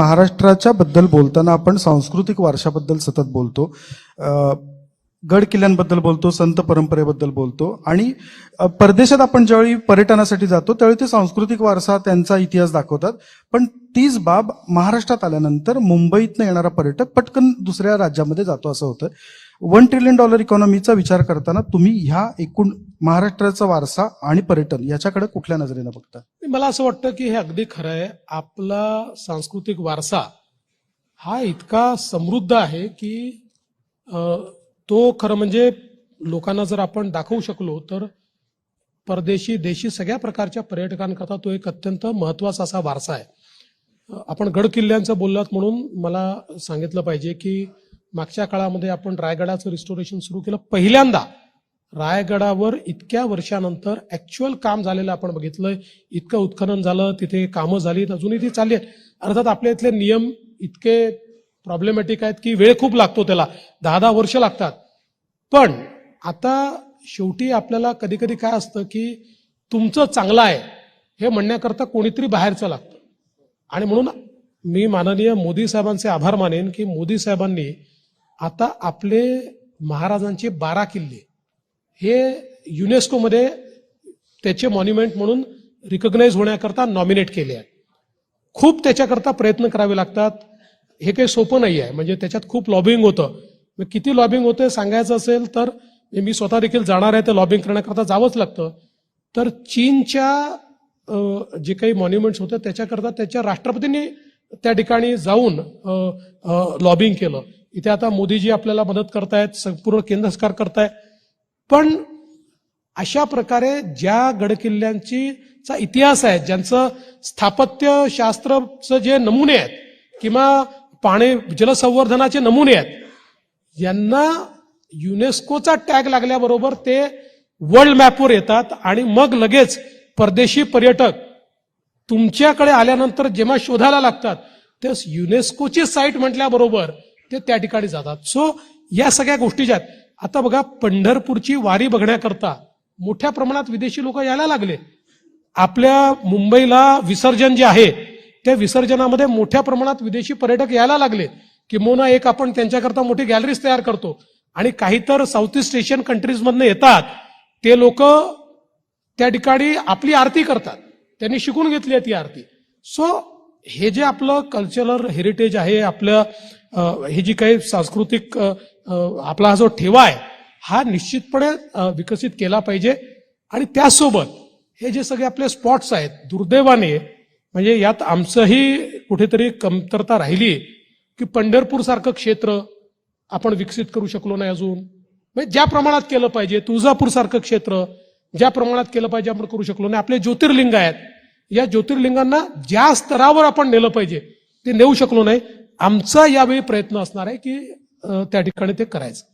महाराष्ट्राच्या बद्दल बोलताना आपण सांस्कृतिक वारशाबद्दल सतत बोलतो. गड किल्ल्यांबद्दल बोलतो संत परंपरेबद्दल बोलतो. आणि परदेशात आपण ज्यावेळी पर्यटनासाठी जातो त्यावेळी ते सांस्कृतिक वारसा त्यांचा इतिहास दाखवतात. पण तीच बाब महाराष्ट्रात आल्यानंतर मुंबईतनं येणारा पर्यटक पटकन दुसऱ्या राज्यामध्ये जातो असं होतं. वन ट्रिलियन डॉलर इकॉनॉमीचा विचार करताना तुम्ही ह्या एकूण महाराष्ट्राचा वारसा आणि पर्यटन याच्याकडे कुठल्या नजरेनं बघता मला असं वाटतं की हे अगदी खरं आहे. आपला सांस्कृतिक वारसा हा इतका समृद्ध आहे की तो खरं म्हणजे लोकांना जर आपण दाखवू शकलो तर परदेशी देशी सगळ्या प्रकारच्या पर्यटकांकरता तो एक अत्यंत महत्त्वाचा असा वारसा आहे. आपण गड किल्ल्यांचं बोललात म्हणून मला सांगितलं पाहिजे की मागच्या काळामध्ये आपण रायगडाचं रिस्टोरेशन सुरू केलं. पहिल्यांदा रायगडावर इतक्या वर्षानंतर ऍक्च्युअल काम झालेलं आपण बघितलंय. इतकं उत्खनन झालं तिथे कामं झाली अजूनही ती चालली आहेत. अर्थात आपल्या इथले नियम इतके प्रॉब्लेमॅटिक आहेत की वेळ खूप लागतो त्याला. दहा दहा वर्ष लागतात. पण आता शेवटी आपल्याला कधी कधी काय असतं की तुमचं चांगलं आहे हे म्हणण्याकरता कोणीतरी बाहेरचं लागतं. आणि म्हणून मी माननीय मोदी साहेबांचे आभार मानेन की मोदी साहेबांनी आता आपले महाराजांचे बारा किल्ले हे युनेस्कोमध्ये त्याचे मॉन्युमेंट म्हणून रिकग्नाइज होण्याकरता नॉमिनेट केले आहे. खूप त्याच्याकरता प्रयत्न करावे लागतात. हे काही सोपं नाही आहे म्हणजे त्याच्यात खूप लॉबिंग होतं. किती लॉबिंग होतं सांगायचं असेल तर मी स्वतः देखील जाणार आहे ते लॉबिंग करण्याकरता जावंच लागतं. तर चीनच्या जे काही मॉन्युमेंट्स होतं त्याच्याकरता त्याच्या राष्ट्रपतींनी त्या ठिकाणी जाऊन लॉबिंग केलं. इथे आता मोदीजी आपल्याला मदत करतायत संपूर्ण केंद्र सरकार करताय पण अशा प्रकारे ज्या गडकिल्ल्यांची चा इतिहास आहे ज्यांचं स्थापत्य शास्त्रचं जे नमुने आहेत किंवा पाणी जलसंवर्धनाचे नमुने आहेत यांना युनेस्कोचा टॅग लागल्याबरोबर ते वर्ल्ड मॅपवर येतात आणि मग लगेच परदेशी पर्यटक तुमच्याकडे आल्यानंतर जेव्हा शोधायला लागतात ते युनेस्कोची साईट म्हटल्याबरोबर ते त्या ठिकाणी जातात. सो या सगळ्या गोष्टी ज्या आहेत आता बघा पंढरपूरची वारी बघण्याकरता मोठ्या प्रमाणात विदेशी लोक यायला लागले. आपल्या मुंबईला विसर्जन जे आहे त्या विसर्जनामध्ये मोठ्या प्रमाणात विदेशी पर्यटक यायला लागले. किंबहुना एक आपण त्यांच्याकरता मोठी गॅलरीज तयार करतो. आणि काही तर साऊथ ईस्ट एशियन कंट्रीजमधनं येतात. ते लोक त्या ठिकाणी आपली आरती करतात. त्यांनी शिकून घेतली आहे ती आरती. सो हे जे आपलं कल्चरल हेरिटेज आहे आपलं हे जी काही सांस्कृतिक आपला हा जो ठेवा आहे हा निश्चितपणे विकसित केला पाहिजे. आणि त्यासोबत हे जे सगळे आपले स्पॉट्स आहेत दुर्दैवाने म्हणजे यात आमचंही कुठेतरी कमतरता राहिली की पंढरपूर सारखं क्षेत्र आपण विकसित करू शकलो नाही अजून. म्हणजे ज्या प्रमाणात केलं पाहिजे तुळजापूर सारखं क्षेत्र ज्या प्रमाणात केलं पाहिजे आपण करू शकलो नाही. आपले ज्योतिर्लिंग आहेत या ज्योतिर्लिंगांना ज्या स्तरावर आपण नेलं पाहिजे ते नेऊ शकलो नाही. आमचा यावेळी प्रयत्न असणार आहे की त्या ठिकाणी ते करायचं.